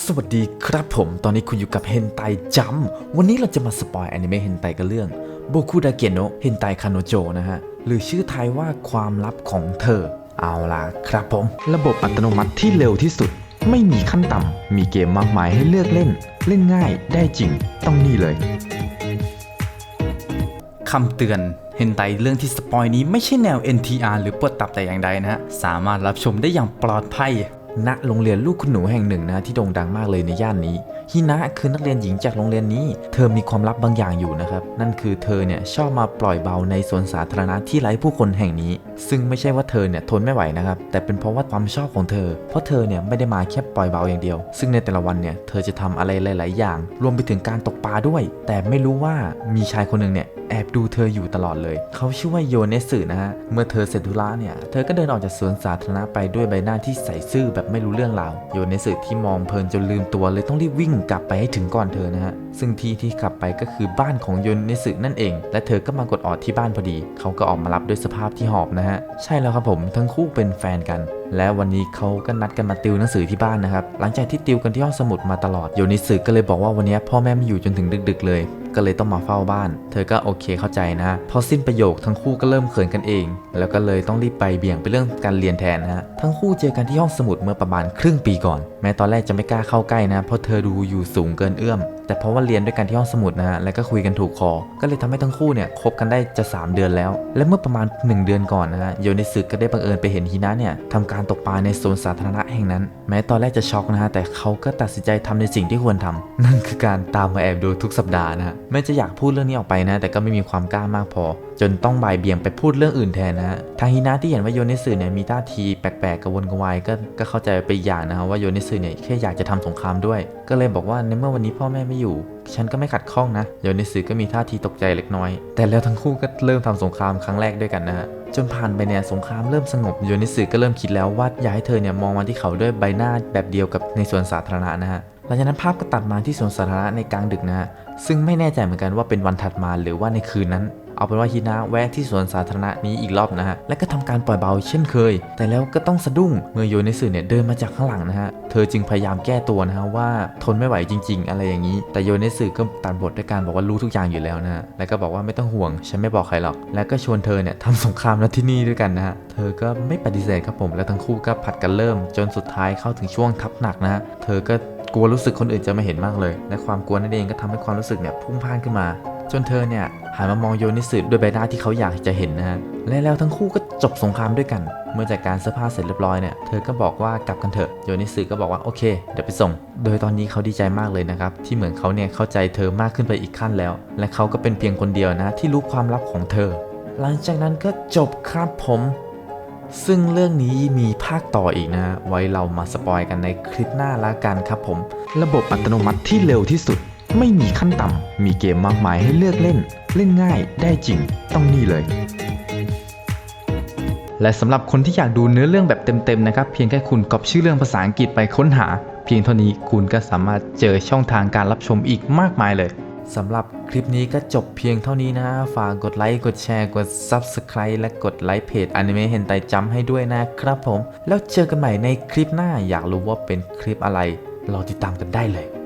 สวัสดีครับผม ตอนนี้คุณอยู่กับเฮนไตจัมวันนี้เราจะมาสปอยแอนิเมะเฮนไตกันเรื่องโบคุดาเกโนะเฮนไตคาโนโจนะฮะ หรือชื่อไทยว่าความลับของเธอ เอาล่ะครับผม ระบบอัตโนมัติที่เร็วที่สุด ไม่มีขั้นต่ำ มีเกมมากมายให้เลือกเล่น เล่นง่ายได้จริง ต้องนี่เลยคำเตือนเฮนไตเรื่องที่สปอยนี้ไม่ใช่แนว NTR หรือปวดตับแต่อย่างใดนะฮะ สามารถรับชมได้อย่างปลอดภัย ณโรงเรียนลูกคุณหนูแห่งหนึ่งนะที่โด่งดังมากเลยในย่านนี้ฮินะคือนักเรียนหญิงจากโรงเรียนนี้ เธอมีความลับบางอย่างอยู่นะครับนั่นคือเธอเนี่ยชอบมาปล่อยเบาในสวนสาธารณะที่ไร้ผู้คนแห่งนี้ ซึ่งไม่ใช่ว่าเธอเนี่ยทนไม่ไหวนะครับแต่เป็นเพราะว่าความชอบของเธอ เพราะเธอเนี่ยไม่ได้มาแค่ปล่อยเบาอย่างเดียว ซึ่งในแต่ละวันเนี่ยเธอจะทำอะไรหลาย ๆ อย่าง รวมไปถึงการตกปลาด้วย แต่ไม่รู้ว่ามีชายคนหนึ่งเนี่ยแอบดูเธออยู่ตลอดเลย เขาชื่อว่าโยเนสึนะฮะเมื่อเธอเสร็จธุระเนี่ยเธอก็เดินออกจากสวนสาธารณะไปด้วยใบหน้าที่ใสซื่อแบบไม่รู้เรื่องราวโยเนสึที่มองเพลินจนลืมตัวเลยต้องรีบวิ่งกลับไปให้ถึงก่อนเธอนะฮะซึ่งที่ที่กลับไปก็คือบ้านของโยเนสึนั่นเอง และเธอก็มากดออดที่บ้านพอดี เขาก็ออกมารับด้วยสภาพที่หอบนะฮะใช่แล้วครับผมทั้งคู่เป็นแฟนกันและวันนี้เขาก็นัดกันมาติวหนังสือที่บ้านนะครับ หลังจากที่ติวกันที่ห้องสมุดมาตลอดโยนิสึก็เลยบอกว่าวันนี้พ่อแม่ไม่อยู่จนถึงดึก ๆ เลย ก็เลยต้องมาเฝ้าบ้าน เธอก็โอเคเข้าใจนะ พอสิ้นประโยคทั้งคู่ก็เริ่มเขินกันเอง แล้วก็เลยต้องรีบไปเบี่ยงไปเรื่องการเรียนแทนนะฮะ ทั้งคู่เจอกันที่ห้องสมุดเมื่อประมาณครึ่งปีก่อน แม้ตอนแรกจะไม่กล้าเข้าใกล้นะ เพราะเธอดูอยู่สูงเกินเอื้อม แต่เพราะว่าเรียนด้วยกันที่ห้องสมุดนะฮะแล้วก็คุยกันถูกคอ ก็เลยทำให้ทั้งคู่เนี่ยคบกันได้จะ 3 เดือนแล้ว และเมื่อประมาณ 1 เดือนก่อนนะฮะโยนิสึก็ได้บังเอิญไปเห็นฮินะเนี่ยทำการตกปลาในโซนสาธารณะแห่งนั้น แม้ตอนแรกจะช็อกนะฮะแต่เขาก็ตัดสินใจทำในสิ่งที่ควรทำนั่นคือการตามมาแอบดูทุกสัปดาห์นะฮะแม้จะอยากพูดเรื่องนี้ออกไปนะ แต่ก็ไม่มีความกล้ามากพอ จนต้องบ่ายเบี่ยงไปพูดเรื่องอื่นแทนนะฮะทางฮินะที่เห็นว่าโยนิสึเนี่ยมีท่าทีแปลกๆกระวนกระวายก็ก็เข้าใจไปอย่างนะฮะว่าโยนิสึเนี่ยแค่อยากจะทำสงครามด้วย ก็เลยบอกว่าในเมื่อวันนี้พ่อแม่ไม่อยู่ ฉันก็ไม่ขัดข้องนะโยนิสึก็มีท่าทีตกใจเล็กน้อย แต่แล้วทั้งคู่ก็เริ่มทำสงครามครั้งแรกด้วยกันนะฮะจนผ่านไปเนี่ยสงครามเริ่มสงบโยนิสึก็เริ่มคิดแล้วว่าอยากให้เธอเนี่ยมองมาที่เขาด้วยใบหน้าแบบเดียวกับในสวนสาธารณะนะฮะหลังจากนั้นภาพก็ตัดมาที่สวนสาธารณะในกลางดึกนะฮะซึ่งไม่แน่ใจเหมือนกันว่าเป็นวันถัดมาหรือว่าในคืนนั้นเอาเป็นว่าฮินะแวะที่สวนสาธารณะนี้อีกรอบนะฮะ และก็ทำการปล่อยเบาเช่นเคย แต่แล้วก็ต้องสะดุ้งเมื่อโยนิสึเนี่ยเดินมาจากข้างหลังนะฮะ เธอจึงพยายามแก้ตัวนะฮะว่าทนไม่ไหวจริง ๆ อะไรอย่างนี้ แต่โยนิสึก็ตัดบทด้วยการบอกว่ารู้ทุกอย่างอยู่แล้วนะฮะ แล้วก็บอกว่าไม่ต้องห่วงฉันไม่บอกใครหรอก แล้วก็ชวนเธอเนี่ยทำสงครามณที่นี่ด้วยกันนะฮะ เธอก็ไม่ปฏิเสธครับผม แล้วทั้งคู่ก็ผัดกันเริ่ม จนสุดท้ายเข้าถึงช่วงทับหนักนะฮะ เธอก็กลัวรู้สึกคนอื่นจะไม่เห็นมากเลย และความกลัวนั่นเองก็ทำให้ความรู้สึกเนี่ยพุ่งพ่านขึ้นมา จนเธอเนี่ยหันมามองโยนิสึด้วยใบหน้าที่เขาอยากจะเห็นนะฮะและแล้วทั้งคู่ก็จบสงครามด้วยกัน เมื่อจัดการเสื้อผ้าเสร็จเรียบร้อยเนี่ยเธอก็บอกว่ากลับกันเถอะโยนิสึก็บอกว่าโอเคเดี๋ยวไปส่ง โดยตอนนี้เขาดีใจมากเลยนะครับที่เหมือนเขาเนี่ยเข้าใจเธอมากขึ้นไปอีกขั้นแล้ว และเขาก็เป็นเพียงคนเดียวนะที่รู้ความลับของเธอ หลังจากนั้นก็จบครับผมซึ่งเรื่องนี้มีภาคต่ออีกนะ ไว้เรามาสปอยกันในคลิปหน้าละกันครับผม ระบบอัตโนมัติที่เร็วที่สุด ไม่มีขั้นต่ำ มีเกมมากมายให้เลือกเล่น เล่นง่าย ได้จริง ต้องนี่เลย และสำหรับคนที่อยากดูเนื้อเรื่องแบบเต็มๆนะครับ เพียงแค่คุณกรอบชื่อเรื่องภาษาอังกฤษไปค้นหา เพียงเท่านี้คุณก็สามารถเจอช่องทางการรับชมอีกมากมายเลยสำหรับคลิปนี้ก็จบเพียงเท่านี้นะ ฝากกดไลค์ กดแชร์ กด Subscribe และกดไลค์เพจ Anime Hentai Jump ให้ด้วยนะครับผม แล้วเจอกันใหม่ในคลิปหน้าอยากรู้ว่าเป็นคลิปอะไร รอติดตามกันได้เลย